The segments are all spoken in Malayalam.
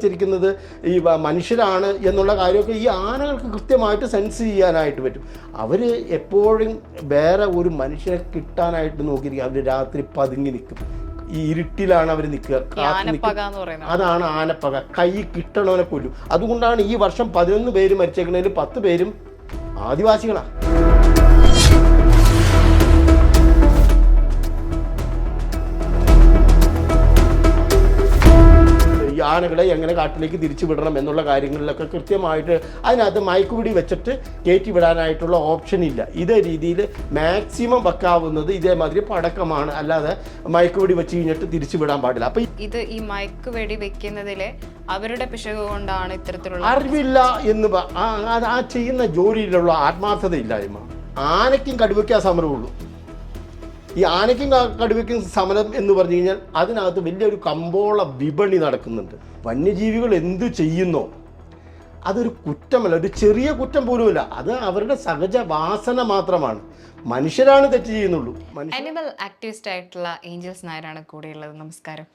വെച്ചിരിക്കുന്നത് ഈ മനുഷ്യരാണ് എന്നുള്ള കാര്യമൊക്കെ ഈ ആനകൾക്ക് കൃത്യമായിട്ട് സെൻസ് ചെയ്യാനായിട്ട് പറ്റും. അവർ എപ്പോഴും വേറെ ഒരു മനുഷ്യനെ കിട്ടാനായിട്ട് നോക്കിയിരിക്കും. അവർ രാത്രി പതുങ്ങി നിൽക്കും. ഈ ഇരുട്ടിലാണ് അവർ നിൽക്കുക. അതാണ് ആനപ്പക. കൈ കിട്ടണവനെ കൊല്ലും. അതുകൊണ്ടാണ് ഈ വർഷം പതിനൊന്ന് പേര് മരിച്ചേക്കുന്നതിൽ പത്ത് പേരും ആദിവാസികളാണ് ആനകളെ എങ്ങനെ കാട്ടിലേക്ക് തിരിച്ചു വിടണം എന്നുള്ള കാര്യങ്ങളിലൊക്കെ കൃത്യമായിട്ട് അതിനകത്ത് മയക്കുപിടി വെച്ചിട്ട് കയറ്റി വിടാനായിട്ടുള്ള ഓപ്ഷൻ ഇല്ല. ഇതേ രീതിയിൽ മാക്സിമം വെക്കാവുന്നത് ഇതേമാതിരി പടക്കമാണ്. അല്ലാതെ മയക്കുപിടി വെച്ച് കഴിഞ്ഞിട്ട് തിരിച്ചു വിടാൻ പാടില്ല. അപ്പം ഇത് ഈ മയക്കുപിടി വെടി വെക്കുന്നതിലെ അവരുടെ പിശക് കൊണ്ടാണ് ഇത്തരത്തിലുള്ള അറിവില്ല എന്ന് ആ ചെയ്യുന്ന ജോലിയിലുള്ള ആത്മാർത്ഥതയില്ലായ്മ. ആനയ്ക്കും കടുവയ്ക്കും സമരമുള്ളൂ. ഈ ആനയ്ക്കും കടുവയ്ക്കും സമരം എന്ന് പറഞ്ഞു കഴിഞ്ഞാൽ അതിനകത്ത് വലിയൊരു കമ്പോള വിപണി നടക്കുന്നുണ്ട്. വന്യജീവികൾ എന്തു ചെയ്യുന്നോ അതൊരു കുറ്റമല്ല ഒരു ചെറിയ കുറ്റം പോലുമല്ല. അത് അവരുടെ സഹജ വാസന മാത്രമാണ്. മനുഷ്യരാണ് തെറ്റ് ചെയ്യുന്നുള്ളൂ. അനിമൽ ആക്ടിവിസ്റ്റ് ആയിട്ടുള്ള ഏഞ്ചൽസ് നായരാണ് കൂടെയുള്ളത്. നമസ്കാരം.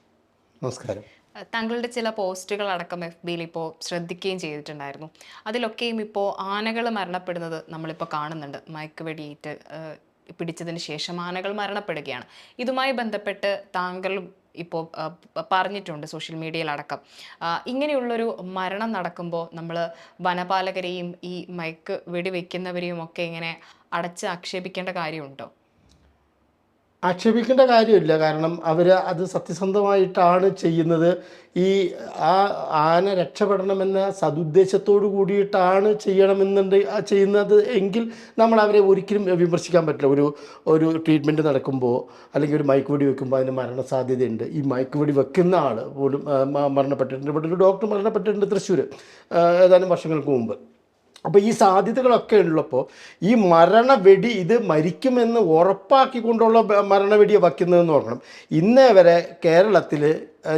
നമസ്കാരം. താങ്കളുടെ ചില പോസ്റ്റുകൾ അടക്കം എഫ് ബിയിൽ ഇപ്പോൾ ശ്രദ്ധിക്കുകയും ചെയ്തിട്ടുണ്ടായിരുന്നു. അതിലൊക്കെയും ഇപ്പോൾ ആനകൾ മരണപ്പെടുന്നത് നമ്മളിപ്പോൾ കാണുന്നുണ്ട്. മയക്കുവെടിയേറ്റ് പിടിച്ചതിന് ശേഷം ആനകൾ മരണപ്പെടുകയാണ്. ഇതുമായി ബന്ധപ്പെട്ട് താങ്കൾ ഇപ്പോൾ പറഞ്ഞിട്ടുണ്ട് സോഷ്യൽ മീഡിയയിലടക്കം. ഇങ്ങനെയുള്ളൊരു മരണം നടക്കുമ്പോൾ നമ്മൾ വനപാലകരെയും ഈ മയക്ക് വെടിവെക്കുന്നവരെയും ഒക്കെ ഇങ്ങനെ അടച്ച് ആക്ഷേപിക്കേണ്ട കാര്യമുണ്ടോ? ആക്ഷേപിക്കേണ്ട കാര്യമില്ല. കാരണം അവർ അത് സത്യസന്ധമായിട്ടാണ് ചെയ്യുന്നത്. ഈ ആ ആന രക്ഷപ്പെടണമെന്ന സതുദ്ദേശത്തോടു കൂടിയിട്ടാണ് ചെയ്യണമെന്നുണ്ട് ചെയ്യുന്നത് എങ്കിൽ നമ്മൾ അവരെ ഒരിക്കലും വിമർശിക്കാൻ പറ്റില്ല. ഒരു ഒരു ട്രീറ്റ്മെന്റ് നടക്കുമ്പോൾ അല്ലെങ്കിൽ ഒരു മയക്കുവെടി വെക്കുമ്പോൾ അതിന് മരണസാധ്യതയുണ്ട്. ഈ മയക്കുവെടി വെക്കുന്ന ആൾ പോലും മരണപ്പെട്ടിട്ടുണ്ട്. ഇവിടെ ഒരു ഡോക്ടർ മരണപ്പെട്ടിട്ടുണ്ട് തൃശ്ശൂർ ഏതാനും വർഷങ്ങൾക്ക് മുമ്പ്. അപ്പോൾ ഈ സാധ്യതകളൊക്കെ ഉള്ളപ്പോൾ ഈ മരണവെടി ഇത് മരിക്കുമെന്ന് ഉറപ്പാക്കിക്കൊണ്ടുള്ള മരണവെടിയെ വയ്ക്കുന്നതെന്ന് നോക്കണം ഇന്നേ വരെ കേരളത്തിൽ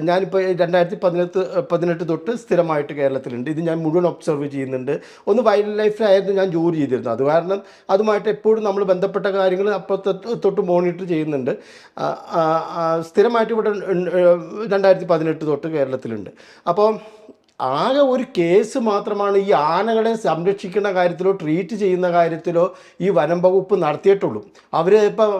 ഞാനിപ്പോൾ രണ്ടായിരത്തി പതിനെട്ട് പതിനെട്ട് തൊട്ട് സ്ഥിരമായിട്ട് കേരളത്തിലുണ്ട്. ഇത് ഞാൻ മുഴുവൻ ഒബ്സർവ് ചെയ്യുന്നുണ്ട്. ഒന്ന് വൈൽഡ് ലൈഫിലായിരുന്നു ഞാൻ ജോലി ചെയ്തിരുന്നത്. അത് കാരണം അതുമായിട്ട് എപ്പോഴും നമ്മൾ ബന്ധപ്പെട്ട കാര്യങ്ങൾ അപ്പോൾ തൊട്ട് മോണിറ്റർ ചെയ്യുന്നുണ്ട്. സ്ഥിരമായിട്ട് ഇവിടെ രണ്ടായിരത്തി പതിനെട്ട് തൊട്ട് കേരളത്തിലുണ്ട്. അപ്പോൾ ആകെ ഒരു കേസ് മാത്രമാണ് ഈ ആനകളെ സംരക്ഷിക്കുന്ന കാര്യത്തിലോ ട്രീറ്റ് ചെയ്യുന്ന കാര്യത്തിലോ ഈ വനം വകുപ്പ് നടത്തിയിട്ടുള്ളൂ. അവർ ഇപ്പം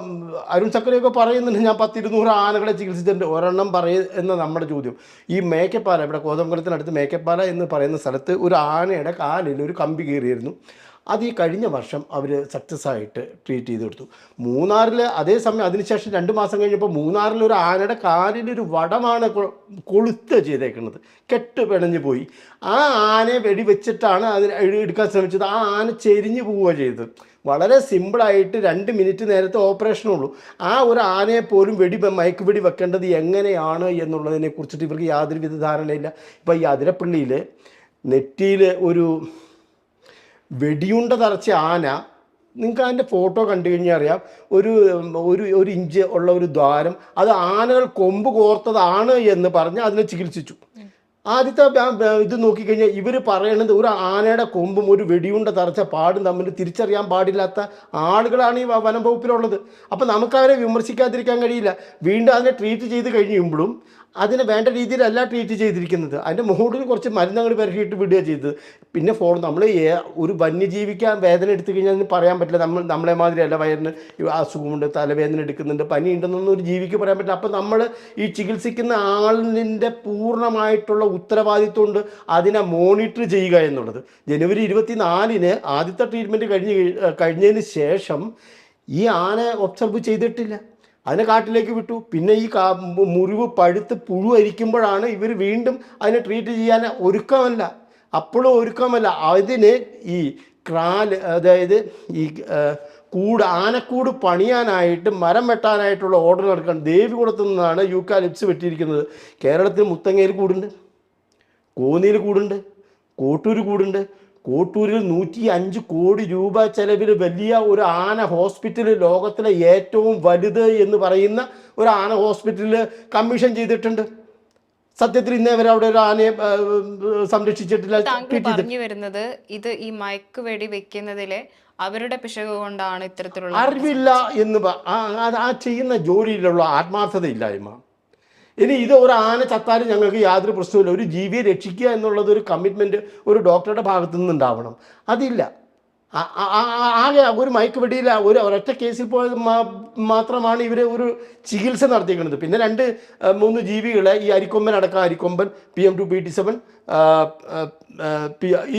അരുൺ ചക്രയൊക്കെ പറയുന്നുണ്ട് ഞാൻ പത്തിരുന്നൂറ് ആനകളെ ചികിത്സിച്ചിട്ടുണ്ട്. ഒരെണ്ണം പറയ എന്ന നമ്മുടെ ചോദ്യം. ഈ മേക്കപ്പാല ഇവിടെ കോതമംഗലത്തിനടുത്ത് മേക്കപ്പാല എന്ന് പറയുന്ന സ്ഥലത്ത് ഒരു ആനയുടെ കാലിൽ ഒരു കമ്പി കയറിയിരുന്നു. അത് ഈ കഴിഞ്ഞ വർഷം അവർ സക്സസ് ആയിട്ട് ട്രീറ്റ് ചെയ്ത് കൊടുത്തു. മൂന്നാറിൽ അതേസമയം അതിനുശേഷം രണ്ട് മാസം കഴിഞ്ഞപ്പോൾ മൂന്നാറിൽ ഒരു ആനയുടെ കാലിലൊരു വടമാണ് കൊളുത്ത് ചെയ്തേക്കുന്നത്. കെട്ട് പിണഞ്ഞു പോയി. ആ ആനയെ വെടിവെച്ചിട്ടാണ് അതിന് എടുക്കാൻ ശ്രമിച്ചത്. ആ ആന ചെരിഞ്ഞു പോവുക ചെയ്തത്. വളരെ സിമ്പിളായിട്ട് രണ്ട് മിനിറ്റ് നേരത്തെ ഓപ്പറേഷനുള്ളൂ ആ ഒരു ആനയെ പോലും വെടി മയക്ക് വെടി വെക്കേണ്ടത് എങ്ങനെയാണ് എന്നുള്ളതിനെ കുറിച്ചിട്ട് ഇവർക്ക് യാതൊരുവിധ ധാരണയില്ല. ഇപ്പോൾ ഈ അതിരപ്പള്ളിയിൽ നെറ്റിയിൽ ഒരു വെടിയുണ്ട തറച്ച ആന നിങ്ങൾക്ക് അതിന്റെ ഫോട്ടോ കണ്ടു കഴിഞ്ഞാൽ അറിയാം. ഒരു ഒരു ഒരു ഇഞ്ച് ഉള്ള ഒരു ദ്വാരം അത് ആനകൾ കൊമ്പ് കോർത്തതാണ് എന്ന് പറഞ്ഞ് അതിനെ ചികിത്സിച്ചു. ആദ്യത്തെ ഇത് നോക്കിക്കഴിഞ്ഞാൽ ഇവർ പറയണത് ഒരു ആനയുടെ കൊമ്പും ഒരു വെടിയുണ്ട തറച്ച പാടും തമ്മിൽ തിരിച്ചറിയാൻ പാടില്ലാത്ത ആളുകളാണ് ഈ വനം വകുപ്പിലുള്ളത്. അപ്പം നമുക്കവരെ വിമർശിക്കാതിരിക്കാൻ കഴിയില്ല. വീണ്ടും അതിനെ ട്രീറ്റ് ചെയ്ത് കഴിയുമ്പോഴും അതിനെ വേണ്ട രീതിയിലല്ല ട്രീറ്റ് ചെയ്തിരിക്കുന്നത്. അതിന്റെ മുകളിൽ കുറച്ച് മരുന്നങ്ങൾ പെരക്കിയിട്ട് വിടുക ചെയ്തത്. പിന്നെ ഫോൺ നമ്മൾ ഒരു വന്യജീവിക്കാൻ വേദന എടുത്തു കഴിഞ്ഞാൽ അതിന് പറയാൻ പറ്റില്ല. നമ്മൾ നമ്മളെ മാതിരിയല്ല വയറിന് അസുഖമുണ്ട് തലവേദന എടുക്കുന്നുണ്ട് പനി ഉണ്ടെന്നൊന്നും ഒരു ജീവിക്ക് പറയാൻ പറ്റില്ല. അപ്പം നമ്മൾ ഈ ചികിത്സിക്കുന്ന ആളിന്റെ പൂർണമായിട്ടുള്ള ഉത്തരവാദിത്വം ഉണ്ട് അതിനെ മോണിറ്റർ ചെയ്യുക എന്നുള്ളത്. ജനുവരി ഇരുപത്തിനാലിന് ആദ്യത്തെ ട്രീറ്റ്മെന്റ് കഴിഞ്ഞ് കഴി- കഴിഞ്ഞതിന് ശേഷം ഈ ആന ഒബ്സർവ് ചെയ്തിട്ടില്ല. അതിനെ കാട്ടിലേക്ക് വിട്ടു. പിന്നെ ഈ മുറിവ് പഴുത്ത് പുഴു അരിക്കുമ്പോഴാണ് ഇവർ വീണ്ടും അതിനെ ട്രീറ്റ് ചെയ്യാൻ ഒരുക്കമല്ല. അപ്പോഴും ഒരുക്കമല്ല. അതിന് ഈ ക്രാൽ അതായത് ഈ കൂട് ആനക്കൂട് പണിയാനായിട്ട് മരം വെട്ടാനായിട്ടുള്ള ഓർഡർ നടക്കാൻ ദേവികുളത്തു നിന്നാണ് യൂക്കാലിപ്സ് വെട്ടിയിരിക്കുന്നത്. കേരളത്തിൽ മുത്തങ്ങയിൽ കൂടുണ്ട് കോന്നിയിൽ കൂടുണ്ട് കോട്ടൂർ കൂടുണ്ട് കോട്ടൂരിൽ നൂറ്റി അഞ്ച് കോടി രൂപ ചെലവിൽ വലിയ ഒരു ആന ഹോസ്പിറ്റൽ ലോകത്തിലെ ഏറ്റവും വലുത് എന്ന് പറയുന്ന ഒരു ആന ഹോസ്പിറ്റലിൽ കമ്മീഷൻ ചെയ്തിട്ടുണ്ട്. സത്യത്തിൽ ഇന്നേ വരെ അവിടെ ഒരു ആനയെ സംരക്ഷിച്ചിട്ടില്ല. പറഞ്ഞു വരുന്നത് ഇത് ഈ മയക്ക് വെടി വെക്കുന്നതിലെ അവരുടെ പിശക് കൊണ്ടാണ് ഇത്തരത്തിലുള്ള അറിവില്ല എന്ന് ആ ചെയ്യുന്ന ജോലിയിലുള്ള ആത്മാർത്ഥതയില്ലായ്മ. ഇനി ഇത് ഒരു ആന ചത്താലും ഞങ്ങൾക്ക് യാതൊരു പ്രശ്നവുമില്ല. ഒരു ജീവിയെ രക്ഷിക്കുക എന്നുള്ളത് ഒരു കമ്മിറ്റ്മെന്റ് ഒരു ഡോക്ടറുടെ ഭാഗത്തു നിന്നുണ്ടാവണം. അതില്ല. ആകെ ഒരു മയക്കുവെടിയിൽ ഒരു ഒരൊറ്റ കേസിൽ പോയത് മാത്രമാണ് ഇവർ ഒരു ചികിത്സ നടത്തിയിരിക്കുന്നത് പിന്നെ രണ്ട് മൂന്ന് ജീവികളെ ഈ അരിക്കൊമ്പൻ അടക്കം Arikomban P M two P T seven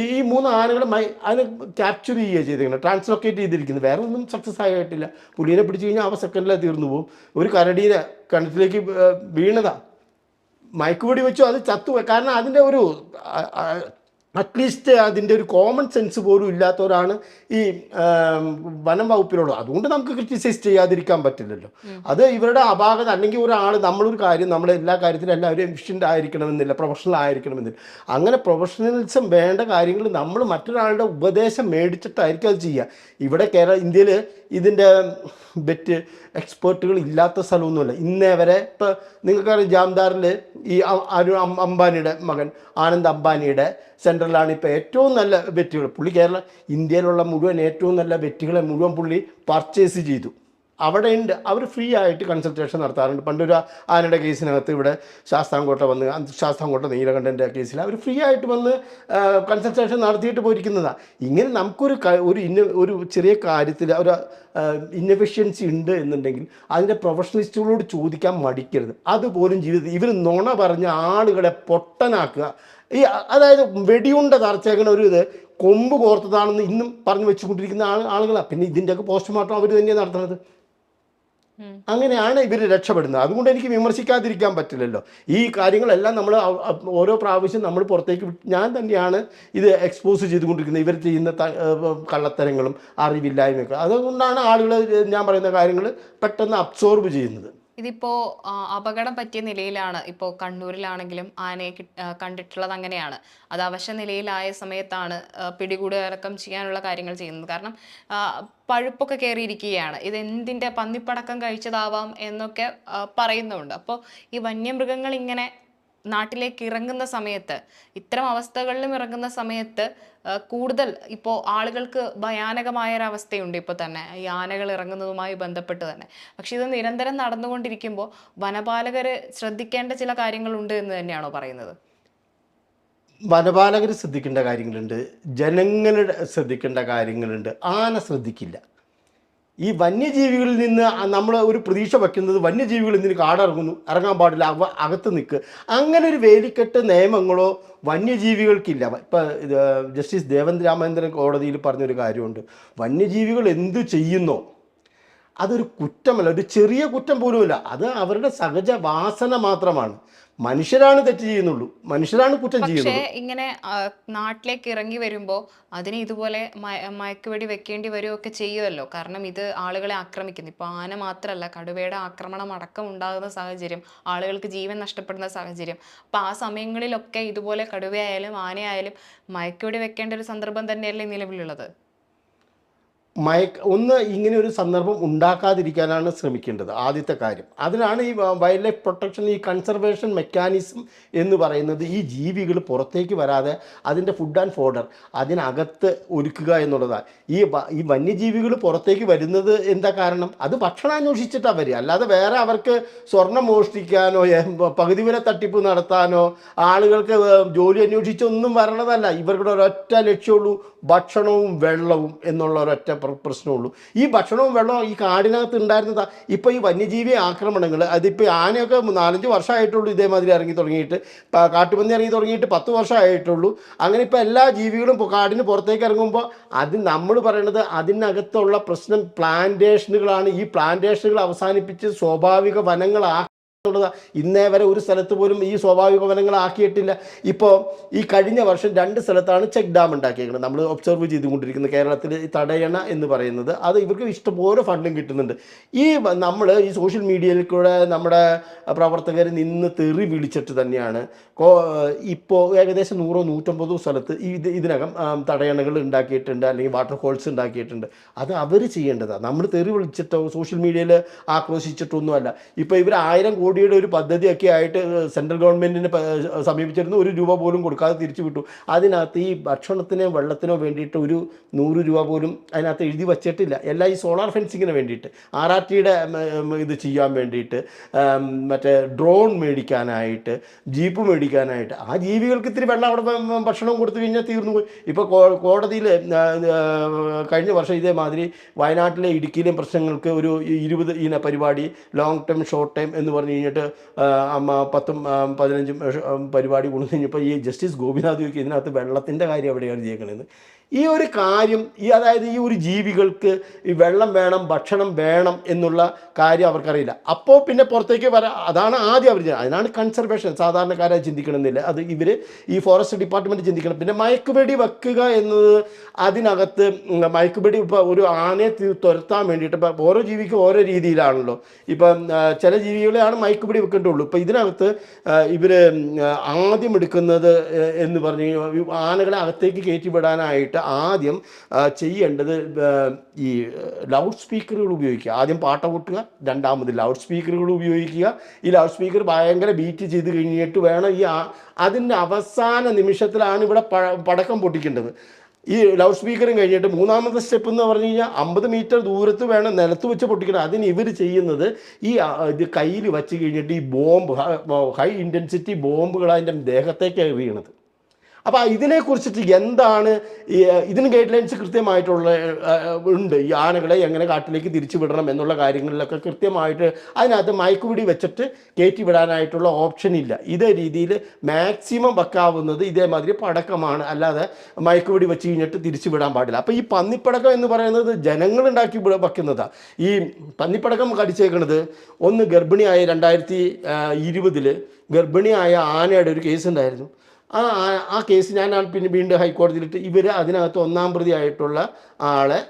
ഈ മൂന്ന് ആനകളെ അതിനെ ക്യാപ്ചർ ചെയ്യുക ചെയ്തിരിക്കുന്നത്. ട്രാൻസ്ലൊക്കേറ്റ് ചെയ്തിരിക്കുന്നത്. വേറെ ഒന്നും സക്സസ് ആയിട്ടില്ല. പുലിനെ പിടിച്ചു കഴിഞ്ഞാൽ അവ സെക്കൻഡിലെ തീർന്നു പോകും. ഒരു കരടീനെ കിണറ്റിലേക്ക് വീണതാണ് വീണതാ. മയക്കുപൊടി വെച്ചു അത് ചത്തു കാരണം അതിന്റെ ഒരു അറ്റ്ലീസ്റ്റ് അതിന്റെ ഒരു കോമൺ സെൻസ് പോലും ഇല്ലാത്തവരാണ് ഈ വനം വകുപ്പിലുള്ളത് അതുകൊണ്ട് നമുക്ക് ക്രിറ്റിസൈസ് ചെയ്യാതിരിക്കാൻ പറ്റില്ലല്ലോ. അത് ഇവരുടെ അപാകത അല്ലെങ്കിൽ ഒരാൾ നമ്മളൊരു കാര്യം നമ്മൾ എല്ലാ കാര്യത്തിലും എല്ലാവരും എഫിഷ്യന്റ് ആയിരിക്കണമെന്നില്ല പ്രൊഫഷണൽ ആയിരിക്കണമെന്നില്ല. അങ്ങനെ പ്രൊഫഷണലിസം വേണ്ട കാര്യങ്ങൾ നമ്മൾ മറ്റൊരാളുടെ ഉപദേശം മേടിച്ചിട്ടായിരിക്കും അത് ചെയ്യുക. ഇവിടെ കേരള ഇന്ത്യയിൽ ഇതിന്റെ ബെറ്റ് എക്സ്പേർട്ടുകൾ ഇല്ലാത്ത സ്ഥലമൊന്നുമില്ല. ഇന്നേ വരെ ഇപ്പോൾ നിങ്ങൾക്കറിയാം ജാംദാറിൽ ഈ അംബാനിയുടെ മകൻ ആനന്ദ് അംബാനിയുടെ സെൻട്രലാണ് ഇപ്പോൾ ഏറ്റവും നല്ല വെറ്റുകൾ പുള്ളി കേരള ഇന്ത്യയിലുള്ള മുഴുവൻ ഏറ്റവും നല്ല വെറ്റുകളെ മുഴുവൻ പുള്ളി പർച്ചേസ് ചെയ്തു. അവിടെ ഉണ്ട് അവർ ഫ്രീ ആയിട്ട് കൺസൾട്ടേഷൻ നടത്താറുണ്ട്. പണ്ടൊരു ആനയുടെ കേസിനകത്ത് ഇവിടെ ശാസ്താംകോട്ട വന്ന് ശാസ്താംകോട്ട നീലകണ്ഠന്റെ കേസിൽ അവർ ഫ്രീ ആയിട്ട് വന്ന് കൺസൾട്ടേഷൻ നടത്തിയിട്ട് പോയിരിക്കുന്നതാണ് ഇങ്ങനെ നമുക്കൊരു ഒരു ഇന്ന ഒരു ചെറിയ കാര്യത്തിൽ ഒരു ഇന്നഫിഷ്യൻസി ഉണ്ട് എന്നുണ്ടെങ്കിൽ അതിന്റെ പ്രൊഫഷണലിസ്റ്റുകളോട് ചോദിക്കാൻ മടിക്കരുത്. അതുപോലും ജീവിതത്തിൽ ഇവർ നുണ പറഞ്ഞ ആളുകളെ പൊട്ടനാക്കുക. ഈ അതായത് വെടിയുണ്ട തറച്ചേക്കണ ഒരു ഇത് കൊമ്പ് കോർത്തതാണെന്ന് ഇന്നും പറഞ്ഞു വെച്ചുകൊണ്ടിരിക്കുന്ന ആൾ ആളുകളാണ് പിന്നെ ഇതിന്റെയൊക്കെ പോസ്റ്റ്മോർട്ടം അവർ തന്നെയാണ് നടത്തുന്നത്. അങ്ങനെയാണ് ഇവർ രക്ഷപ്പെടുന്നത്. അതുകൊണ്ട് എനിക്ക് വിമർശിക്കാതിരിക്കാൻ പറ്റില്ലല്ലോ. ഈ കാര്യങ്ങളെല്ലാം നമ്മൾ ഓരോ പ്രാവശ്യം നമ്മൾ പുറത്തേക്ക് ഞാൻ തന്നെയാണ് ഇത് എക്സ്പോസ് ചെയ്തുകൊണ്ടിരിക്കുന്നത്. ഇവർ ചെയ്യുന്ന കള്ളത്തരങ്ങളും അറിവില്ലായ്മയൊക്കെ. അതുകൊണ്ടാണ് ആളുകൾ ഞാൻ പറയുന്ന കാര്യങ്ങൾ പെട്ടെന്ന് അബ്സോർബ് ചെയ്യുന്നത്. ഇതിപ്പോ അപകടം പറ്റിയ നിലയിലാണ്. ഇപ്പോ കണ്ണൂരിലാണെങ്കിലും ആനയെ കണ്ടിട്ടുള്ളത് അങ്ങനെയാണ്. അത് അവശ നിലയിലായ സമയത്താണ് അടക്കം ചെയ്യാനുള്ള കാര്യങ്ങൾ ചെയ്യുന്നത്. കാരണം പഴുപ്പൊക്കെ കയറിയിരിക്കുകയാണ് എന്തിന്റെ പന്നിപ്പടക്കം കഴിച്ചതാവാം എന്നൊക്കെ പറയുന്നുണ്ട്. അപ്പോൾ ഈ വന്യമൃഗങ്ങൾ ഇങ്ങനെ നാട്ടിലേക്ക് ഇറങ്ങുന്ന സമയത്ത് ഇത്തരം അവസ്ഥകളിലും ഇറങ്ങുന്ന സമയത്ത് കൂടുതൽ ഇപ്പോൾ ആളുകൾക്ക് ഭയാനകമായ ഒരു അവസ്ഥയുണ്ട് ഇപ്പോൾ തന്നെ. ഈ ആനകൾ ഇറങ്ങുന്നതുമായി ബന്ധപ്പെട്ട് തന്നെ. പക്ഷെ ഇത് നിരന്തരം നടന്നുകൊണ്ടിരിക്കുമ്പോൾ വനപാലകർ ശ്രദ്ധിക്കേണ്ട ചില കാര്യങ്ങളുണ്ട് എന്ന് തന്നെയാണോ പറയുന്നത്? വനപാലകർ ശ്രദ്ധിക്കേണ്ട കാര്യങ്ങളുണ്ട്. ജനങ്ങളുടെ ശ്രദ്ധിക്കേണ്ട കാര്യങ്ങളുണ്ട്. ആന ശ്രദ്ധിക്കില്ല. ഈ വന്യജീവികളിൽ നിന്ന് നമ്മൾ ഒരു പ്രതീക്ഷ വയ്ക്കുന്നത് വന്യജീവികൾ ഇതിന് കാടിറങ്ങുന്നു ഇറങ്ങാൻ പാടില്ല അവ അകത്ത് നിൽക്കുക അങ്ങനെ ഒരു വേലിക്കെട്ട് നിയമങ്ങളോ വന്യജീവികൾക്കില്ല. ഇപ്പം ജസ്റ്റിസ് ദേവന്ദ് രാമേന്ദ്രൻ കോടതിയിൽ പറഞ്ഞൊരു കാര്യമുണ്ട്. വന്യജീവികൾ എന്തു ചെയ്യുന്നോ അതൊരു കുറ്റമല്ല ഒരു ചെറിയ കുറ്റം പോലുമില്ല. അത് അവരുടെ സഹജ വാസന മാത്രമാണ്. മനുഷ്യരാണ് തെറ്റ് ചെയ്യുന്നുള്ളൂ. മനുഷ്യരാണ് കുറ്റം പക്ഷേ ചെയ്യുന്നത്. ഇങ്ങനെ നാട്ടിലേക്ക് ഇറങ്ങി വരുമ്പോൾ അതിന് ഇതുപോലെ മയ- മയക്കുവെടി വെക്കേണ്ടി വരികയൊക്കെ ചെയ്യുമല്ലോ കാരണം ഇത് ആളുകളെ ആക്രമിക്കുന്നു. ഇപ്പോൾ ആന മാത്രമല്ല കടുവയുടെ ആക്രമണം അടക്കം ഉണ്ടാകുന്ന സാഹചര്യം ആളുകൾക്ക് ജീവൻ നഷ്ടപ്പെടുന്ന സാഹചര്യം. അപ്പോൾ ആ സമയങ്ങളിലൊക്കെ ഇതുപോലെ കടുവയായാലും ആനയായാലും മയക്കുവെടി വെക്കേണ്ട ഒരു സന്ദർഭം തന്നെയല്ലേ നിലവിലുള്ളത്? മയക്ക് ഒന്ന് ഇങ്ങനെ ഒരു സന്ദർഭം ഉണ്ടാക്കാതിരിക്കാനാണ് ശ്രമിക്കേണ്ടത് ആദ്യത്തെ കാര്യം. അതിനാണ് ഈ വൈൽഡ് ലൈഫ് പ്രൊട്ടക്ഷൻ ഈ കൺസർവേഷൻ മെക്കാനിസം എന്ന് പറയുന്നത് ഈ ജീവികൾ പുറത്തേക്ക് വരാതെ അതിന്റെ ഫുഡ് ആൻഡ് ഫോഡർ അതിനകത്ത് ഒരുക്കുക എന്നുള്ളതാണ്. ഈ ഈ വന്യജീവികൾ പുറത്തേക്ക് വരുന്നത് എന്താ കാരണം? അത് ഭക്ഷണം അന്വേഷിച്ചിട്ടാണ് വരിക. അല്ലാതെ വേറെ അവർക്ക് സ്വർണം മോഷ്ടിക്കാനോ പകുതി വരെ തട്ടിപ്പ് നടത്താനോ ആളുകൾക്ക് ജോലി അന്വേഷിച്ചൊന്നും വരണതല്ല. ഇവരുടെ ഒരൊറ്റ ലക്ഷ്യമുള്ളൂ ഭക്ഷണവും വെള്ളവും എന്നുള്ള ഒരൊറ്റ പ്രശ്നമുള്ളൂ. ഈ ഭക്ഷണവും വെള്ളവും ഈ കാടിനകത്ത് ഉണ്ടായിരുന്നത് ഇപ്പോൾ ഈ വന്യജീവി ആക്രമണങ്ങൾ അതിപ്പോൾ ആനയൊക്കെ നാലഞ്ച് വർഷമായിട്ടുള്ളൂ ഇതേമാതിരി ഇറങ്ങി തുടങ്ങിയിട്ട് കാട്ടുപന്നി ഇറങ്ങി തുടങ്ങിയിട്ട് പത്ത് വർഷമായിട്ടുള്ളൂ. അങ്ങനെ ഇപ്പോൾ എല്ലാ ജീവികളും കാടിന് പുറത്തേക്ക് ഇറങ്ങുമ്പോൾ അത് നമ്മൾ പറയണത് അതിനകത്തുള്ള പ്രശ്നം പ്ലാന്റേഷനുകളാണ്. ഈ പ്ലാന്റേഷനുകൾ അവസാനിപ്പിച്ച് സ്വാഭാവിക വനങ്ങളാ ഇന്നേ വരെ ഒരു സ്ഥലത്ത് പോലും ഈ സ്വാഭാവിക വനങ്ങൾ ആക്കിയിട്ടില്ല. ഇപ്പോൾ ഈ കഴിഞ്ഞ വർഷം രണ്ട് സ്ഥലത്താണ് ചെക്ക് ഡാം ഉണ്ടാക്കിയേക്കുന്നത്. നമ്മൾ ഒബ്സർവ് ചെയ്തുകൊണ്ടിരിക്കുന്നത് കേരളത്തിൽ തടയണ എന്ന് പറയുന്നത്. അത് ഇവർക്ക് ഇഷ്ടംപോലെ ഫണ്ടും കിട്ടുന്നുണ്ട്. ഈ നമ്മൾ ഈ സോഷ്യൽ മീഡിയയിൽ കൂടെ നമ്മുടെ പ്രവർത്തകർ നിന്ന് തെറി വിളിച്ചിട്ട് തന്നെയാണ് ഇപ്പോൾ ഏകദേശം നൂറോ നൂറ്റമ്പതോ സ്ഥലത്ത് ഇത് ഇതിനകം തടയണകൾ ഉണ്ടാക്കിയിട്ടുണ്ട്. അല്ലെങ്കിൽ വാട്ടർ ഉണ്ടാക്കിയിട്ടുണ്ട്. അത് അവർ ചെയ്യേണ്ടതാണ് നമ്മൾ തെറി വിളിച്ചിട്ടോ സോഷ്യൽ മീഡിയയിൽ ആക്രോശിച്ചിട്ടൊന്നുമല്ല. ഇപ്പോൾ ഇവർ ആയിരം കോടി കോടിയുടെ ഒരു പദ്ധതിയൊക്കെ ആയിട്ട് സെൻട്രൽ ഗവൺമെന്റിനെ സമീപിച്ചിരുന്നു. ഒരു രൂപ പോലും കൊടുക്കാതെ തിരിച്ചു വിട്ടു അതിനകത്ത് ഈ ഭക്ഷണത്തിനോ വെള്ളത്തിനോ വേണ്ടിയിട്ട് ഒരു നൂറ് രൂപ പോലും അതിനകത്ത് എഴുതി വച്ചിട്ടില്ല. എല്ലാം ഈ സോളാർ ഫെൻസിങ്ങിന് വേണ്ടിയിട്ട് ആർ ആർ ടിയുടെ ഇത് ചെയ്യാൻ വേണ്ടിയിട്ട് മറ്റേ ഡ്രോൺ മേടിക്കാനായിട്ട് ജീപ്പ് മേടിക്കാനായിട്ട് ആ ജീവികൾക്ക് ഇത്തിരി വെള്ളം അവിടെ ഭക്ഷണം കൊടുത്തു കഴിഞ്ഞാൽ തീർന്നു പോയി. ഇപ്പോൾ കോടതിയിൽ കഴിഞ്ഞ വർഷം ഇതേമാതിരി വയനാട്ടിലെ ഇടുക്കിയിലെയും പ്രശ്നങ്ങൾക്ക് ഒരു ഇരുപത് ഇന പരിപാടി ലോങ് ടൈം ഷോർട്ട് ടൈം എന്ന് പറഞ്ഞു കഴിഞ്ഞിട്ട് അമ്മ പത്തും പതിനഞ്ചും പരിപാടി കൊണ്ടു കഴിഞ്ഞപ്പോൾ ഈ ജസ്റ്റിസ് ഗോപിനാഥ് ചോദിക്കും ഇതിനകത്ത് വെള്ളത്തിന്റെ കാര്യം എവിടെയാണ് ചെയ്യണമെന്ന് ഈ ഒരു കാര്യം ഈ അതായത് ഈ ഒരു ജീവികൾക്ക് ഈ വെള്ളം വേണം ഭക്ഷണം വേണം എന്നുള്ള കാര്യം അവർക്കറിയില്ല. അപ്പോൾ പിന്നെ പുറത്തേക്ക് വരാ അതാണ് ആദ്യം അവർ അതിനാണ് കൺസർവേഷൻ സാധാരണക്കാരായി ചിന്തിക്കണമെന്നില്ല. അത് ഇവർ ഈ ഫോറസ്റ്റ് ഡിപ്പാർട്ട്മെന്റ് ചിന്തിക്കണം. പിന്നെ മയക്കുവെടി വെക്കുക എന്നത് അതിനകത്ത് ഉം, മയക്കുവെടി ഇപ്പോൾ ഒരു ആനയെ തുരത്താൻ വേണ്ടിയിട്ട് ഇപ്പം ഓരോ ജീവിക്കും ഓരോ രീതിയിലാണല്ലോ. ഇപ്പം ചില ജീവികളെയാണ് മയക്കുപിടി വെക്കേണ്ടുള്ളൂ ഇപ്പം ഇതിനകത്ത് ഇവർ ആദ്യം എടുക്കുന്നത് എന്ന് പറഞ്ഞു ആനകളെ അകത്തേക്ക് കയറ്റി വിടാനായിട്ട് ആദ്യം ചെയ്യേണ്ടത് ഈ ലൗഡ് സ്പീക്കറുകൾ ഉപയോഗിക്കുക. ആദ്യം പാട്ട കൂട്ടുക രണ്ടാമത് ലൗഡ് സ്പീക്കറുകൾ ഉപയോഗിക്കുക. ഈ ലൗഡ് സ്പീക്കർ ഭയങ്കര ബീറ്റ് ചെയ്ത് കഴിഞ്ഞിട്ട് വേണം ഈ അതിന്റെ അവസാന നിമിഷത്തിലാണ് ഇവിടെ പടക്കം പൊട്ടിക്കേണ്ടത്. ഈ ലൗഡ് സ്പീക്കറും കഴിഞ്ഞിട്ട് മൂന്നാമത്തെ സ്റ്റെപ്പ് എന്ന് പറഞ്ഞു കഴിഞ്ഞാൽ അമ്പത് മീറ്റർ ദൂരത്ത് വേണം നിലത്ത് വെച്ച് പൊട്ടിക്കണം. അതിന് ഇവർ ചെയ്യുന്നത് ഈ ഇത് കയ്യിൽ വെച്ച് കഴിഞ്ഞിട്ട് ഈ ബോംബ് ഹൈ ഇന്റൻസിറ്റി ബോംബുകൾ അതിന്റെ ദേഹത്തേക്ക് എറിയണത്. അപ്പോൾ ഇതിനെക്കുറിച്ചിട്ട് എന്താണ് ഇതിന് ഗൈഡ് ലൈൻസ് കൃത്യമായിട്ടുള്ള ഉണ്ട്. ഈ ആനകളെ എങ്ങനെ കാട്ടിലേക്ക് തിരിച്ചു വിടണം എന്നുള്ള കാര്യങ്ങളിലൊക്കെ കൃത്യമായിട്ട് അതിനകത്ത് മയക്കുപിടി വെച്ചിട്ട് കയറ്റി വിടാനായിട്ടുള്ള ഓപ്ഷൻ ഇല്ല. ഇതേ രീതിയിൽ മാക്സിമം വെക്കാവുന്നത് ഇതേമാതിരി പടക്കമാണ്. അല്ലാതെ മയക്കുപിടി വെച്ച് കഴിഞ്ഞിട്ട് തിരിച്ചു വിടാൻ പാടില്ല. അപ്പോൾ ഈ പന്നിപ്പടക്കം എന്ന് പറയുന്നത് ജനങ്ങളുണ്ടാക്കി വെക്കുന്നതാണ് ഈ പന്നിപ്പടക്കം കടിച്ചേക്കുന്നത് ഒന്ന് ഗർഭിണിയായ രണ്ടായിരത്തി ഇരുപതിൽ ഗർഭിണിയായ ആനയുടെ ഒരു കേസ് ഉണ്ടായിരുന്നു. ആ ആ- കേസ് ഞാൻ പിന്നെ വീണ്ടും ഹൈക്കോടതിയിലിട്ട് ഇവർ അതിനകത്ത് ഒന്നാം പ്രതിയായിട്ടുള്ള ആളെ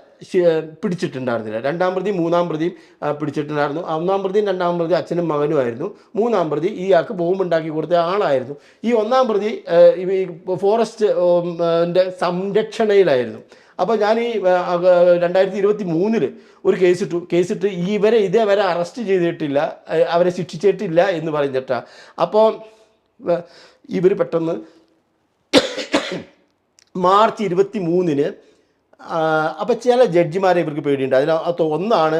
പിടിച്ചിട്ടുണ്ടായിരുന്നില്ല. രണ്ടാം പ്രതി മൂന്നാം പ്രതിയും പിടിച്ചിട്ടുണ്ടായിരുന്നു. ഒന്നാം പ്രതിയും രണ്ടാം പ്രതി അച്ഛനും മകനുമായിരുന്നു മൂന്നാം പ്രതി ഇയാൾക്ക് ബോംബുണ്ടാക്കി കൊടുത്ത ആളായിരുന്നു. ഈ ഒന്നാം പ്രതി ഈ ഫോറസ്റ്റ് സംരക്ഷണയിലായിരുന്നു. അപ്പോൾ ഞാൻ ഈ രണ്ടായിരത്തി ഇരുപത്തി മൂന്നിൽ ഒരു കേസിട്ടു കേസിട്ട് ഇവരെ ഇതേവരെ അറസ്റ്റ് ചെയ്തിട്ടില്ല. അവരെ ശിക്ഷിച്ചിട്ടില്ല എന്ന് പറഞ്ഞിട്ടാണ് അപ്പോൾ ഇവർ പെട്ടെന്ന് മാർച്ച് ഇരുപത്തി മൂന്നിന് അപ്പം ചില ജഡ്ജിമാരെ ഇവർക്ക് പേടിയുണ്ട്. അതിനകത്ത് ഒന്നാണ്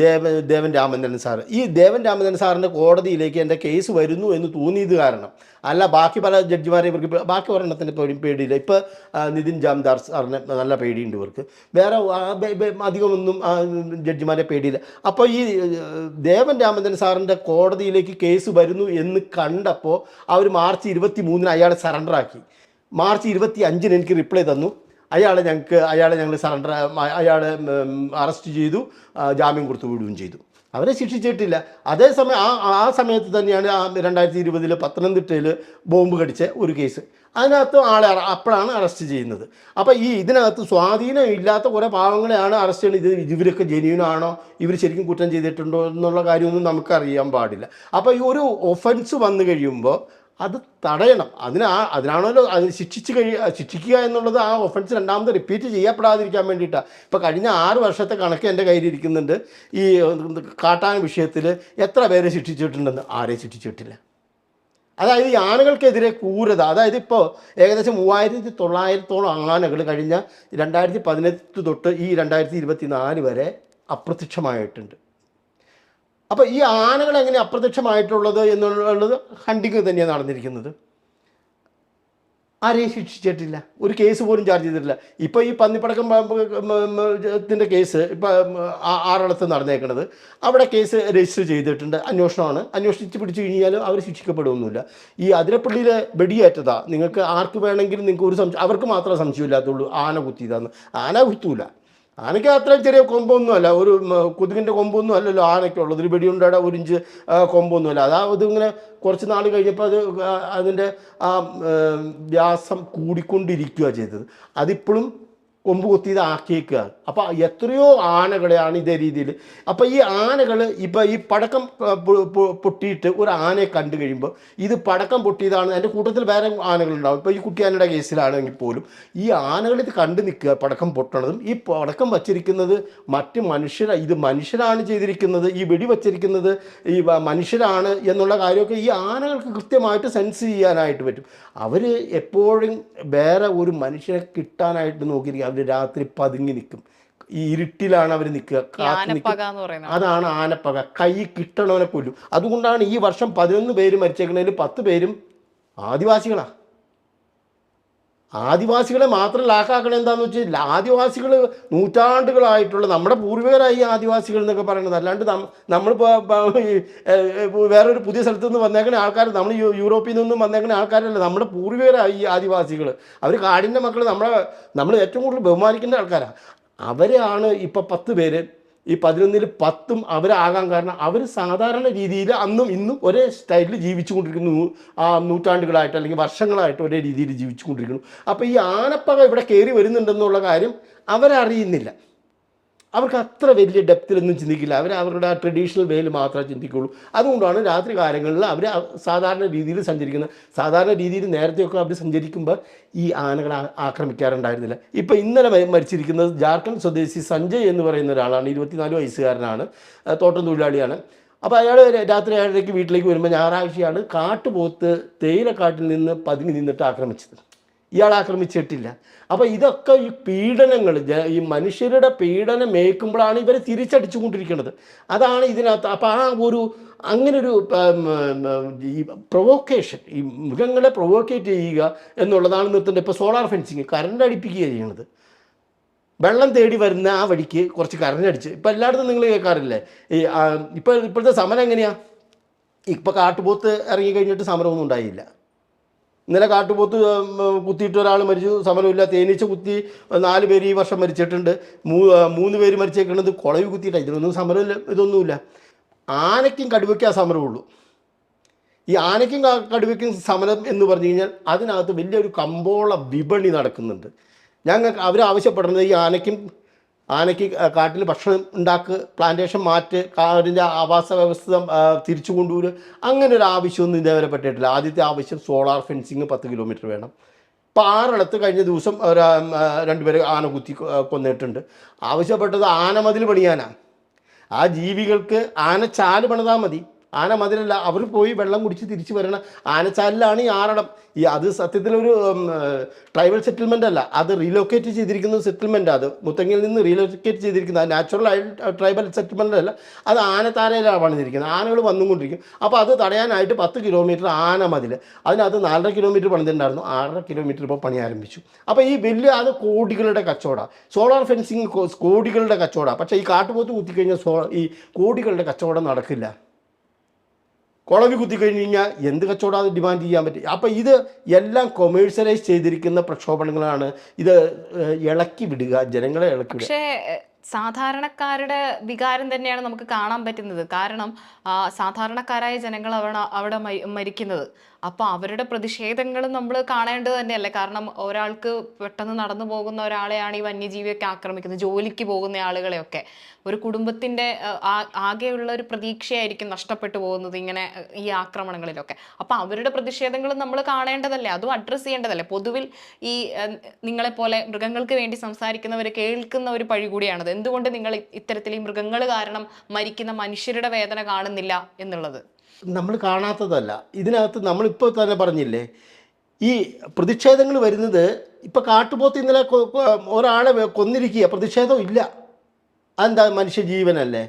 ദേവ ദേവൻ രാമചന്ദ്രൻ സാർ. ഈ ദേവൻ രാമചന്ദ്രൻ സാറിന്റെ കോടതിയിലേക്ക് എന്റെ കേസ് വരുന്നു എന്ന് തോന്നിയത് കാരണം അല്ല ബാക്കി പല ജഡ്ജിമാരെ ഇവർക്ക് ബാക്കി ഒരെണ്ണത്തിന്റെ പേടി പേടിയില്ല. ഇപ്പോൾ നിതിൻ ജാംദാർ സാറിന് നല്ല പേടിയുണ്ട് ഇവർക്ക്. വേറെ അധികമൊന്നും ജഡ്ജിമാരെ പേടിയില്ല. അപ്പോൾ ഈ ദേവൻ രാമചന്ദ്രൻ സാറിന്റെ കോടതിയിലേക്ക് കേസ് വരുന്നു എന്ന് കണ്ടപ്പോൾ അവർ മാർച്ച് ഇരുപത്തി മൂന്നിന് അയാളെ സറണ്ടറാക്കി മാർച്ച് ഇരുപത്തി അഞ്ചിന് എനിക്ക് റിപ്ലൈ തന്നു. അയാളെ ഞങ്ങൾക്ക് അയാളെ ഞങ്ങൾ സറണ്ടർ അയാൾ അറസ്റ്റ് ചെയ്തു ജാമ്യം കൊടുത്തു വിടുകയും ചെയ്തു. അവരെ ശിക്ഷിച്ചിട്ടില്ല. അതേസമയം ആ ആ സമയത്ത് തന്നെയാണ് ആ രണ്ടായിരത്തി ഇരുപതിൽ പത്തനംതിട്ടയിൽ ബോംബ് കടിച്ച ഒരു കേസ്. അതിനകത്ത് ആളെ അപ്പോഴാണ് അറസ്റ്റ് ചെയ്യുന്നത്. അപ്പോൾ ഈ ഇതിനകത്ത് സ്വാധീനം ഇല്ലാത്ത കുറേ പാവങ്ങളെയാണ് അറസ്റ്റ് ചെയ്യുന്നത്. ഇത് ഇവരൊക്കെ ജെന്യൂനാണോ ഇവർ ശരിക്കും കുറ്റം ചെയ്തിട്ടുണ്ടോ? എന്നുള്ള കാര്യമൊന്നും നമുക്കറിയാൻ പാടില്ല. അപ്പോൾ ഈ ഒരു ഒഫൻസ് വന്നു കഴിയുമ്പോൾ അത് തടയണം. അതിന് ആ അതിനാണല്ലോ അതിന് ശിക്ഷിച്ച് കഴി ശിക്ഷിക്കുക എന്നുള്ളത് ആ ഒഫൻസ് രണ്ടാമത് റിപ്പീറ്റ് ചെയ്യപ്പെടാതിരിക്കാൻ വേണ്ടിയിട്ടാണ് ഇപ്പോൾ കഴിഞ്ഞ ആറ് വർഷത്തെ കണക്ക് എന്റെ കയ്യിലിരിക്കുന്നുണ്ട്. ഈ കാട്ടാൻ വിഷയത്തിൽ എത്ര പേരെ ശിക്ഷിച്ചിട്ടുണ്ടെന്ന് ആരെ ശിക്ഷിച്ചിട്ടില്ല. അതായത് ഈ ആനകൾക്കെതിരെ ക്രൂരത അതായത് ഇപ്പോൾ ഏകദേശം മൂവായിരത്തി തൊള്ളായിരത്തോളം ആനകൾ കഴിഞ്ഞ രണ്ടായിരത്തി പതിനെട്ട് തൊട്ട് ഈ രണ്ടായിരത്തി ഇരുപത്തി നാല് വരെ അപ്രത്യക്ഷമായിട്ടുണ്ട്. അപ്പോൾ ഈ ആനകൾ എങ്ങനെ അപ്രത്യക്ഷമായിട്ടുള്ളത് എന്നുള്ളത് ഹണ്ടിങ് തന്നെയാണ് നടന്നിരിക്കുന്നത്. ആരെയും ശിക്ഷിച്ചിട്ടില്ല. ഒരു കേസ് പോലും ചാർജ് ചെയ്തിട്ടില്ല. ഇപ്പോൾ ഈ പന്നിപ്പടക്കം ത്തിന്റെ കേസ് ഇപ്പം ആറളത്ത് നടന്നേക്കുന്നത് അവിടെ കേസ് രജിസ്റ്റർ ചെയ്തിട്ടുണ്ട്. അന്വേഷണമാണ്. അന്വേഷിച്ച് പിടിച്ചു കഴിഞ്ഞാലും അവർ ശിക്ഷിക്കപ്പെടുകയൊന്നുമില്ല ഈ അതിരപ്പള്ളിയിലെ വെടിയേറ്റതാ. നിങ്ങൾക്ക് ആർക്ക് വേണമെങ്കിലും നിങ്ങൾക്ക് ഒരു സംശയം അവർക്ക് മാത്രമേ സംശയമില്ലാത്തുള്ളൂ. ആന കുത്തിയതാന്ന്. ആന കുത്തൂല. ആനയ്ക്ക് അത്രയും ചെറിയ കൊമ്പൊന്നുമല്ല ഒരു കൊതുകിന്റെ കൊമ്പൊന്നും അല്ലല്ലോ ആനയ്ക്കുള്ളത് ഒരു വെടിയുണ്ടയുടെ ഒരു ഇഞ്ച് കൊമ്പൊന്നും കൊമ്പൊന്നുമല്ല അതാ ഇതിങ്ങനെ കുറച്ച് നാൾ കഴിഞ്ഞപ്പോൾ അത് അതിന്റെ ആ വ്യാസം കൂടിക്കൊണ്ടിരിക്കുക ചെയ്തത്. അതിപ്പോഴും കൊമ്പ് കൊത്തിയത് ആക്കിയേക്കുക അപ്പോൾ എത്രയോ ആനകളെയാണ് ഇതേ രീതിയിൽ. അപ്പോൾ ഈ ആനകൾ ഇപ്പോൾ ഈ പടക്കം പൊട്ടിയിട്ട് ഒരു ആനയെ കണ്ടു കഴിയുമ്പോൾ ഇത് പടക്കം പൊട്ടിയതാണ് എന്റെ കൂട്ടത്തിൽ വേറെ ആനകളുണ്ടാവും. ഇപ്പോൾ ഈ കുട്ടിയാനയുടെ കേസിലാണെങ്കിൽ പോലും ഈ ആനകളിത് കണ്ടു നിൽക്കുക പടക്കം പൊട്ടണതും. ഈ പടക്കം വച്ചിരിക്കുന്നത് മറ്റ് മനുഷ്യർ ഇത് മനുഷ്യരാണ് ചെയ്തിരിക്കുന്നത് ഈ വെടി വച്ചിരിക്കുന്നത് ഈ മനുഷ്യരാണ് എന്നുള്ള കാര്യമൊക്കെ ഈ ആനകൾക്ക് കൃത്യമായിട്ട് സെൻസ് ചെയ്യാനായിട്ട് പറ്റും. അവർ എപ്പോഴും വേറെ ഒരു മനുഷ്യനെ കിട്ടാനായിട്ട് നോക്കിയിരിക്കും. അവർ രാത്രി പതുങ്ങി നിൽക്കും. ഈ ഇരുട്ടിലാണ് അവർ നിൽക്കുക. അതാണ് ആനപ്പക. കൈ കിട്ടണവനെ കൊല്ലും. അതുകൊണ്ടാണ് ഈ വർഷം പതിനൊന്ന് പേര് മരിച്ചേക്കുന്നതിൽ പത്ത് പേരും ആദിവാസികളാ. ആദിവാസികളെ മാത്രം ലാക്കാക്കണ എന്താന്ന് വെച്ചാൽ ആദിവാസികൾ നൂറ്റാണ്ടുകളായിട്ടുള്ള നമ്മുടെ പൂർവികരായി ഈ ആദിവാസികൾ എന്നൊക്കെ പറയുന്നത്. അല്ലാണ്ട് നമ്മളിപ്പോൾ വേറൊരു പുതിയ സ്ഥലത്തു നിന്ന് വന്നേക്കണ ആൾക്കാർ നമ്മൾ യൂറോപ്പിൽ നിന്നും വന്നേക്കണ ആൾക്കാരല്ല. നമ്മുടെ പൂർവികരായി ഈ ആദിവാസികൾ അവർ കാടിന്റെ മക്കൾ നമ്മളെ നമ്മൾ ഏറ്റവും കൂടുതൽ ബഹുമാനിക്കേണ്ട ആൾക്കാരാണ് അവരാണ് ഇപ്പോൾ പത്ത് പേര്. ഈ പതിനൊന്നിൽ പത്തും അവരാകാൻ കാരണം അവർ സാധാരണ രീതിയിൽ അന്നും ഇന്നും ഒരേ സ്റ്റൈലിൽ ജീവിച്ചു കൊണ്ടിരിക്കുന്നു നൂറ്റാണ്ടുകളായിട്ട് അല്ലെങ്കിൽ വർഷങ്ങളായിട്ട് ഒരേ രീതിയിൽ ജീവിച്ചു കൊണ്ടിരിക്കുന്നു അപ്പോൾ ഈ ആനപ്പക ഇവിടെ കയറി വരുന്നുണ്ടെന്നുള്ള കാര്യം അവരറിയുന്നില്ല. അവർക്ക് അത്ര വലിയ ഡെപ്തിലൊന്നും ചിന്തിക്കില്ല. അവർ അവരുടെ ആ ട്രഡീഷണൽ വേയിൽ മാത്രമേ ചിന്തിക്കുള്ളൂ. അതുകൊണ്ടാണ് രാത്രി കാലങ്ങളിൽ അവർ സാധാരണ രീതിയിൽ സഞ്ചരിക്കുന്നത് സാധാരണ രീതിയിൽ നേരത്തെയൊക്കെ അവർ സഞ്ചരിക്കുമ്പോൾ ഈ ആനകളെ ആക്രമിക്കാറുണ്ടായിരുന്നില്ല. ഇപ്പോൾ ഇന്നലെ മരിച്ചിരിക്കുന്നത് ജാർഖണ്ഡ് സ്വദേശി സഞ്ജയ് എന്ന് പറയുന്ന ഒരാളാണ്. ഇരുപത്തിനാല് വയസ്സുകാരനാണ്. തോട്ടം തൊഴിലാളിയാണ്. അപ്പോൾ അയാൾ രാത്രി ഏഴരയ്ക്ക് വീട്ടിലേക്ക് വരുമ്പോൾ ഞായറാഴ്ചയാണ് കാട്ടുപോത്ത് തേയിലക്കാട്ടിൽ നിന്ന് പതുങ്ങി നിന്നിട്ട് ആക്രമിച്ചത്. ഇയാൾ ആക്രമിച്ചിട്ടില്ല. അപ്പോൾ ഇതൊക്കെ ഈ പീഡനങ്ങൾ ഈ മനുഷ്യരുടെ പീഡനം ഏൽക്കുമ്പോഴാണ് ഇവർ തിരിച്ചടിച്ചുകൊണ്ടിരിക്കുന്നത്. അതാണ് ഇതിനകത്ത് അപ്പോൾ ആ ഒരു അങ്ങനൊരു ഈ പ്രൊവോക്കേഷൻ ഈ മൃഗങ്ങളെ പ്രൊവോക്കേറ്റ് ചെയ്യുക എന്നുള്ളതാണ് നിർത്തേണ്ടത്. ഇപ്പോൾ സോളാർ ഫെൻസിങ് കറണ്ട് അടിപ്പിക്കുക ചെയ്യണത് വെള്ളം തേടി വരുന്ന ആ വഴിക്ക് കുറച്ച് കറണ്ടടിച്ച് ഇപ്പം എല്ലായിടത്തും നിങ്ങൾ കേൾക്കാറില്ലേ? ഈ ഇപ്പോൾ ഇപ്പോഴത്തെ സമരം എങ്ങനെയാണ് ഇപ്പോൾ കാട്ടുപോത്ത് ഇറങ്ങി കഴിഞ്ഞിട്ട് സമരമൊന്നും ഉണ്ടായില്ല. ഇന്നലെ കാട്ടുപോത്ത് കുത്തിയിട്ട് ഒരാൾ മരിച്ചു. സമരമില്ല. തേനീച്ച കുത്തി നാല് പേര് ഈ വർഷം മരിച്ചിട്ടുണ്ട്. മൂന്ന് പേര് മരിച്ചേക്കുന്നത് കുളവ് കുത്തിയിട്ടാണ് ഇതിനൊന്നും സമരമില്ല ഇതൊന്നുമില്ല. ആനയ്ക്കും കടുവയ്ക്കും ആ സമരമുള്ളൂ. ഈ ആനയ്ക്കും കടുവയ്ക്കും സമരം എന്ന് പറഞ്ഞു കഴിഞ്ഞാൽ അതിനകത്ത് വലിയൊരു കമ്പോള വിപണി നടക്കുന്നുണ്ട്. ഞങ്ങൾക്ക് അവരാവശ്യപ്പെടുന്നത് ഈ ആനയ്ക്കും ആനയ്ക്ക് കാട്ടിൽ ഭക്ഷണം ഉണ്ടാക്ക് പ്ലാന്റേഷൻ മാറ്റ് കാടിന്റെ ആവാസ വ്യവസ്ഥ തിരിച്ചു കൊണ്ടുവരിക അങ്ങനെ ഒരു ആവശ്യമൊന്നും ഇതേവരെ പറ്റിയിട്ടില്ല. ആദ്യത്തെ ആവശ്യം സോളാർ ഫെൻസിങ് പത്ത് കിലോമീറ്റർ വേണം. ഇപ്പോൾ ആറിടത്ത് കഴിഞ്ഞ ദിവസം ഒരു രണ്ടുപേരെ ആന കുത്തി കൊന്നിട്ടുണ്ട്. ആവശ്യപ്പെട്ടത് ആനമതിൽ പണിയാനാണ് ആ ജീവികൾക്ക് ആന ചാൽ പണിതാൽ മതി. ആന മതിലല്ല അവർ പോയി വെള്ളം കുടിച്ച് തിരിച്ചു വരണം ആനച്ചാലിലാണ് ഈ ആറടം. ഈ അത് സത്യത്തിലൊരു ഒരു ട്രൈബൽ സെറ്റിൽമെന്റ് അല്ല. അത് റീലൊക്കേറ്റ് ചെയ്തിരിക്കുന്ന സെറ്റിൽമെന്റ് അത്. മുത്തങ്ങിൽ നിന്ന് റീലൊക്കേറ്റ് ചെയ്തിരിക്കുന്ന നാച്ചുറൽ ട്രൈബൽ സെറ്റിൽമെന്റ് അല്ല. അത് ആനത്താരയിലാണ് പണിതിരിക്കുന്നത് ആനകൾ വന്നുകൊണ്ടിരിക്കും. അപ്പോൾ അത് തടയാനായിട്ട് പത്ത് കിലോമീറ്റർ ആന മതിൽ അതിനകത്ത് നാലര കിലോമീറ്റർ പണിതിട്ടുണ്ടായിരുന്നു ആറര കിലോമീറ്റർ ഇപ്പോൾ പണി ആരംഭിച്ചു. അപ്പോൾ ഈ വലിയ അത് കോടികളുടെ കച്ചവടമാണ് സോളാർ ഫെൻസിങ് കോടികളുടെ കച്ചവടമാണ് പക്ഷേ ഈ കാട്ടുപോത്ത് കുത്തിക്കഴിഞ്ഞാൽ സോ ഈ കോടികളുടെ കച്ചവടം നടക്കില്ല. കുളവി കുത്തി കഴിഞ്ഞാൽ എന്ത് കച്ചവടം അത് ഡിമാൻഡ് ചെയ്യാൻ പറ്റും? അപ്പോൾ ഇത് എല്ലാം കൊമേഴ്സ്യലൈസ് ചെയ്തിരിക്കുന്ന പ്രക്ഷോഭങ്ങളാണ് ഇത് ഇളക്കി വിടുക ജനങ്ങളെ ഇളക്കി വിടുക. സാധാരണക്കാരുടെ വികാരം തന്നെയാണ് നമുക്ക് കാണാൻ പറ്റുന്നത്. കാരണം സാധാരണക്കാരായ ജനങ്ങൾ അവിടെ അവിടെ മരിക്കുന്നത്. അപ്പോൾ അവരുടെ പ്രതിഷേധങ്ങൾ നമ്മൾ കാണേണ്ടത് തന്നെയല്ലേ? കാരണം ഒരാൾക്ക് പെട്ടെന്ന് നടന്നു പോകുന്ന ഒരാളെയാണ് ഈ വന്യജീവിയൊക്കെ ആക്രമിക്കുന്നത് ജോലിക്ക് പോകുന്ന ആളുകളെയൊക്കെ. ഒരു കുടുംബത്തിന്റെ അഹ്, ആകെയുള്ള ഒരു പ്രതീക്ഷയായിരിക്കും നഷ്ടപ്പെട്ടു പോകുന്നത് ഇങ്ങനെ ഈ ആക്രമണങ്ങളിലൊക്കെ. അപ്പോൾ അവരുടെ പ്രതിഷേധങ്ങൾ നമ്മൾ കാണേണ്ടതല്ലേ? അതും അഡ്രസ്സ് ചെയ്യേണ്ടതല്ലേ? പൊതുവിൽ ഈ നിങ്ങളെപ്പോലെ മൃഗങ്ങൾക്ക് വേണ്ടി സംസാരിക്കുന്നവർ കേൾക്കുന്ന ഒരു പഴി കൂടിയാണത്. എന്തുകൊണ്ട് നിങ്ങൾ ഇത്തരത്തിൽ ഈ മൃഗങ്ങൾ കാരണം മരിക്കുന്ന മനുഷ്യരുടെ വേദന കാണുന്നില്ല എന്നുള്ളത്? നമ്മൾ കാണാത്തതല്ല. ഇതിനകത്ത് നമ്മളിപ്പോൾ തന്നെ പറഞ്ഞില്ലേ ഈ പ്രതിഷേധങ്ങൾ വരുന്നത് ഇപ്പോൾ കാട്ടുപോത്ത് ഇന്നലെ ഒരാളെ കൊന്നിരിക്കുക. പ്രതിഷേധം ഇല്ല. അതെന്താ മനുഷ്യജീവനല്ലേ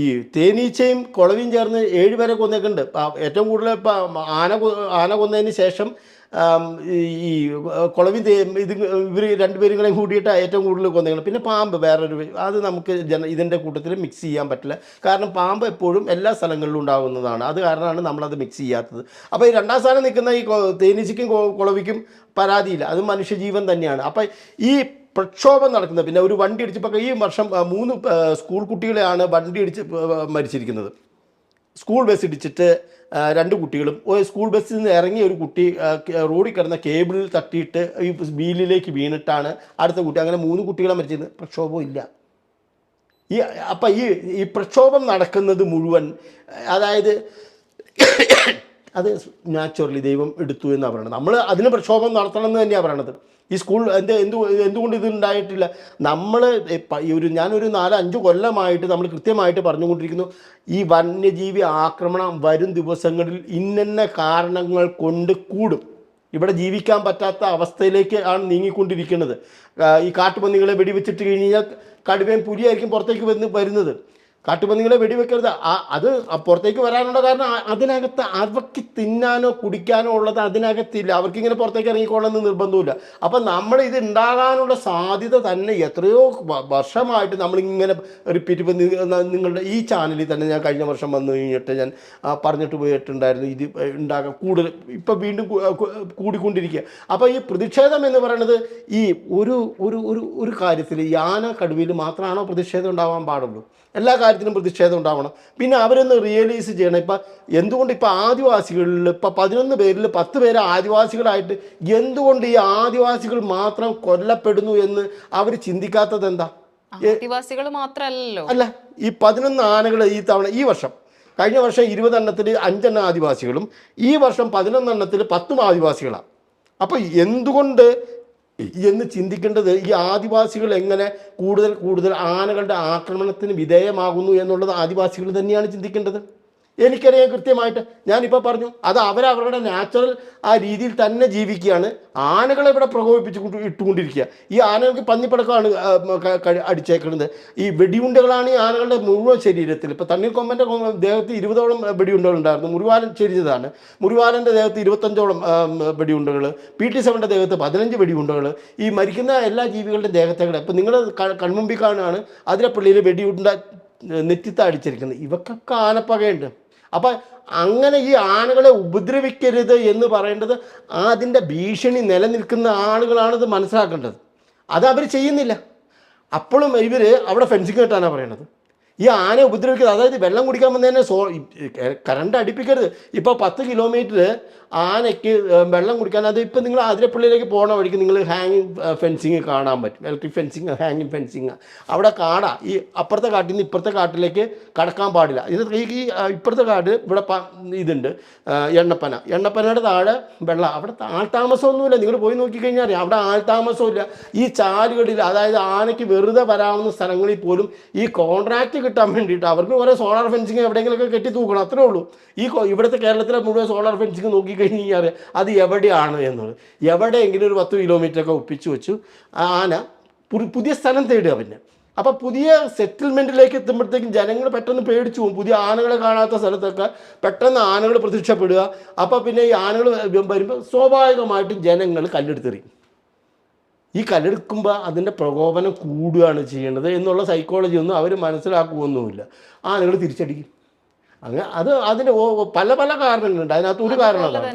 ഈ തേനീച്ചയും കുളവിയും ചേർന്ന് ഏഴുപേരെ കൊന്നേക്കുണ്ട് ഏറ്റവും കൂടുതൽ ആന ആന കൊന്നതിന് ശേഷം ഈ കുളവി ഇത് ഇവർ രണ്ടുപേരും കൂടെ കൂടിയിട്ട് ഏറ്റവും കൂടുതൽ കൊന്നുകൾ പിന്നെ പാമ്പ് വേറൊരു അത് നമുക്ക് ജന ഇതിന്റെ കൂട്ടത്തിൽ മിക്സ് ചെയ്യാൻ പറ്റില്ല. കാരണം പാമ്പ് എപ്പോഴും എല്ലാ സ്ഥലങ്ങളിലും ഉണ്ടാകുന്നതാണ്. അത് കാരണമാണ് നമ്മളത് മിക്സ് ചെയ്യാത്തത്. അപ്പോൾ ഈ രണ്ടാം സ്ഥാനം നിൽക്കുന്ന ഈ തേനീച്ചയ്ക്കും കുളവിക്കും പരാതിയില്ല. അത് മനുഷ്യജീവൻ തന്നെയാണ്. അപ്പോൾ ഈ പ്രക്ഷോഭം നടക്കുന്നത് പിന്നെ ഒരു വണ്ടി ഇടിച്ചപ്പോൾ ഈ വർഷം മൂന്ന് സ്കൂൾ കുട്ടികളെയാണ് വണ്ടി ഇടിച്ച് മരിച്ചിരിക്കുന്നത്. സ്കൂൾ ബസ് ഇടിച്ചിട്ട് രണ്ട് കുട്ടികളും സ്കൂൾ ബസ്സിൽ നിന്ന് ഇറങ്ങിയ ഒരു കുട്ടി റോഡിൽ കിടന്ന കേബിളിൽ തട്ടിയിട്ട് ഈ വീലിലേക്ക് വീണിട്ടാണ് അടുത്ത കുട്ടി. അങ്ങനെ മൂന്ന് കുട്ടികളെ മരിച്ചത് പ്രക്ഷോഭം ഇല്ല. ഈ അപ്പം ഈ ഈ പ്രക്ഷോഭം നടക്കുന്നത് മുഴുവൻ അതായത് അത് നാച്ചുറലി ദൈവം എടുത്തു എന്നാണ് പറയുന്നത് നമ്മൾ അതിന് പ്രക്ഷോഭം നടത്തണം എന്ന് തന്നെയാണ് പറയണത്. ഈ സ്കൂൾ എന്ത് എന്ത് എന്തുകൊണ്ട് ഇത് ഉണ്ടായിട്ടില്ല? നമ്മൾ ഒരു ഞാനൊരു നാല് അഞ്ച് കൊല്ലമായിട്ട് നമ്മൾ കൃത്യമായിട്ട് പറഞ്ഞുകൊണ്ടിരിക്കുന്നു. ഈ വന്യജീവി ആക്രമണം വരും ദിവസങ്ങളിൽ ഇന്നന്ന കാരണങ്ങൾ കൊണ്ട് കൂടും. ഇവിടെ ജീവിക്കാൻ പറ്റാത്ത അവസ്ഥയിലേക്ക് ആണ് നീങ്ങിക്കൊണ്ടിരിക്കുന്നത്. ഈ കാട്ടുപന്നികളെ വെടിവെച്ചിട്ട് കഴിഞ്ഞാൽ കടുവയും പുലിയായിരിക്കും പുറത്തേക്ക് വന്ന് വരുന്നത്. കാട്ടുപന്നികളെ വെടിവെക്കരുത്. അത് പുറത്തേക്ക് വരാനുള്ള കാരണം അതിനകത്ത് അവർക്ക് തിന്നാനോ കുടിക്കാനോ ഉള്ളത് അതിനകത്തില്ല. അവർക്ക് ഇങ്ങനെ പുറത്തേക്ക് ഇറങ്ങിക്കോളണമെന്ന് നിർബന്ധമില്ല അപ്പം നമ്മൾ ഇത് ഉണ്ടാകാനുള്ള സാധ്യത തന്നെ എത്രയോ വർഷമായിട്ട് നമ്മളിങ്ങനെ റിപ്പീറ്റ് ഇപ്പം നിങ്ങളുടെ ഈ ചാനലിൽ തന്നെ ഞാൻ കഴിഞ്ഞ വർഷം വന്നു കഴിഞ്ഞിട്ട് ഞാൻ പറഞ്ഞിട്ട് പോയിട്ടുണ്ടായിരുന്നു ഇത് ഉണ്ടാകാൻ കൂടുതൽ ഇപ്പം വീണ്ടും കൂടിക്കൊണ്ടിരിക്കുക. അപ്പോൾ ഈ പ്രതിഷേധം എന്ന് പറയുന്നത് ഈ ഒരു ഒരു ഒരു കാര്യത്തിൽ യാന കടുവയിൽ മാത്രമാണോ പ്രതിഷേധം ഉണ്ടാവാൻ പാടുള്ളൂ? എല്ലാ കാര്യത്തിനും പ്രതിഷേധം ഉണ്ടാവണം. പിന്നെ അവരൊന്ന് റിയലൈസ് ചെയ്യണം. ഇപ്പം എന്തുകൊണ്ട് ഇപ്പം ആദിവാസികളിൽ ഇപ്പം പതിനൊന്ന് പേരിൽ പത്ത് പേര് ആദിവാസികളായിട്ട് എന്തുകൊണ്ട് ഈ ആദിവാസികൾ മാത്രം കൊല്ലപ്പെടുന്നു എന്ന് അവർ ചിന്തിക്കാത്തത് എന്താ? ആദിവാസികൾ മാത്രമല്ലല്ലോ അല്ല ഈ പതിനൊന്ന് ആനകൾ ഈ തവണ ഈ വർഷം കഴിഞ്ഞ വർഷം ഇരുപതെണ്ണത്തിൽ അഞ്ചെണ്ണം ആദിവാസികളും ഈ വർഷം പതിനൊന്നെണ്ണത്തിൽ പത്തും ആദിവാസികളാണ് അപ്പോൾ എന്തുകൊണ്ട് എന്ന് ചിന്തിക്കേണ്ടത് ഈ ആദിവാസികൾ എങ്ങനെ കൂടുതൽ കൂടുതൽ ആനകളുടെ ആക്രമണത്തിന് വിധേയമാകുന്നു എന്നുള്ളത് ആദിവാസികൾ തന്നെയാണ് ചിന്തിക്കേണ്ടത്. എനിക്കറിയാം കൃത്യമായിട്ട്. ഞാനിപ്പോൾ പറഞ്ഞു അത് അവരവരുടെ നാച്ചുറൽ ആ രീതിയിൽ തന്നെ ജീവിക്കുകയാണ്. ആനകളെ ഇവിടെ പ്രകോപിപ്പിച്ച് കൊണ്ട് ഇട്ടുകൊണ്ടിരിക്കുക. ഈ ആനകൾക്ക് പന്നിപ്പടക്കമാണ് അടിച്ചേക്കുന്നത്. ഈ വെടിയുണ്ടകളാണ് ഈ ആനകളുടെ മുഴുവൻ ശരീരത്തിൽ. ഇപ്പോൾ തണ്ണീർക്കൊമ്പന്റെ കൊമ്പ- ദേഹത്ത് ഇരുപതോളം വെടിയുണ്ടകൾ ഉണ്ടായിരുന്നു. മുറിവാലൻ ചെരിഞ്ഞതാണ്. മുറിവാലന്റെ ദേഹത്ത് ഇരുപത്തഞ്ചോളം വെടിയുണ്ടകൾ പി ടി സെവന്റെ ദേഹത്ത് പതിനഞ്ച് വെടിയുണ്ടകൾ ഈ മരിക്കുന്ന എല്ലാ ജീവികളുടെ ദേഹത്തേക്കൂടെ ഇപ്പം നിങ്ങൾ കൺമുമ്പിൽ കാണുകയാണ് പള്ളിയിൽ വെടിയുണ്ട നെറ്റിത്ത അടിച്ചിരിക്കുന്നത്. ഇവക്കൊക്കെ ആനപ്പകയുണ്ട്. അപ്പം അങ്ങനെ ഈ ആളുകളെ ഉപദ്രവിക്കരുത് എന്ന് പറയേണ്ടത് അതിന്റെ ഭീഷണി നിലനിൽക്കുന്ന ആളുകളാണിത് മനസ്സിലാക്കേണ്ടത്. അത് അവർ ചെയ്യുന്നില്ല. അപ്പോഴും ഇവർ അവിടെ ഫെൻസിങ് കെട്ടാനാണ് പറയണത്. ഈ ആനയെ ഉപദ്രവിക്കരുത്. അതായത് വെള്ളം കുടിക്കാൻ വന്നതിനെ സോ കറണ്ട് അടുപ്പിക്കരുത്. ഇപ്പോൾ പത്ത് കിലോമീറ്റർ ആനയ്ക്ക് വെള്ളം കുടിക്കാൻ അത് ഇപ്പം നിങ്ങൾ ആതിരപ്പള്ളിയിലേക്ക് പോകണ വഴിക്ക് നിങ്ങൾ ഹാങ്ങിങ് ഫെൻസിങ് കാണാൻ പറ്റും. ഇലക്ട്രിക് ഫെൻസിങ് ഹാങ്ങിങ് ഫെൻസിങ് അവിടെ കാടാ. ഈ അപ്പുറത്തെ കാട്ടിൽ നിന്ന് ഇപ്പുറത്തെ കാട്ടിലേക്ക് കടക്കാൻ പാടില്ല. ഇത് ഈ ഇപ്പുറത്തെ കാട് ഇവിടെ ഇതുണ്ട്. എണ്ണപ്പന. എണ്ണപ്പനയുടെ താഴെ വെള്ളം. അവിടെ ആൾതാമസമൊന്നുമില്ല നിങ്ങൾ പോയി നോക്കിക്കഴിഞ്ഞാൽ അറിയാം. അവിടെ ആൾതാമസമില്ല ഈ ചാലുകളിൽ അതായത് ആനയ്ക്ക് വെറുതെ വരാവുന്ന സ്ഥലങ്ങളിൽ പോലും ഈ കോൺട്രാക്റ്റ് കിട്ടാൻ വേണ്ടിയിട്ട്. അവർക്ക് കുറേ സോളാർ ഫെൻസിങ് എവിടെയെങ്കിലുമൊക്കെ കെട്ടി തൂക്കണം. അത്രേ ഉള്ളൂ. ഈ ഇവിടുത്തെ കേരളത്തിലെ മുഴുവൻ സോളാർ ഫെൻസിങ് നോക്കിക്കഴിഞ്ഞ് കഴിഞ്ഞാൽ അത് എവിടെയാണ് എന്നുള്ളത്. എവിടെയെങ്കിലും ഒരു പത്ത് കിലോമീറ്ററൊക്കെ ഒപ്പിച്ചു വെച്ചു. ആന പുതിയ സ്ഥലം തേടുക പിന്നെ. അപ്പോൾ പുതിയ സെറ്റിൽമെന്റിലേക്ക് എത്തുമ്പോഴത്തേക്കും ജനങ്ങൾ പെട്ടെന്ന് പേടിച്ചു പോകും. പുതിയ ആനകളെ കാണാത്ത സ്ഥലത്തൊക്കെ പെട്ടെന്ന് ആനകൾ പ്രത്യക്ഷപ്പെടുക. അപ്പോൾ പിന്നെ ഈ ആനകൾ വരുമ്പോൾ സ്വാഭാവികമായിട്ടും ജനങ്ങൾ കല്ലെടുത്തെറിയും. ഈ കല്ലെടുക്കുമ്പോൾ അതിന്റെ പ്രകോപനം കൂടുകയാണ് ചെയ്യേണ്ടത് എന്നുള്ള സൈക്കോളജി ഒന്നും അവർ മനസ്സിലാക്കുകയൊന്നുമില്ല. നിങ്ങൾ തിരിച്ചടിക്കും. അങ്ങനെ അത് അതിന് പല പല കാരണങ്ങളുണ്ട്. അതിനകത്ത് ഒരു കാരണം അതാണ്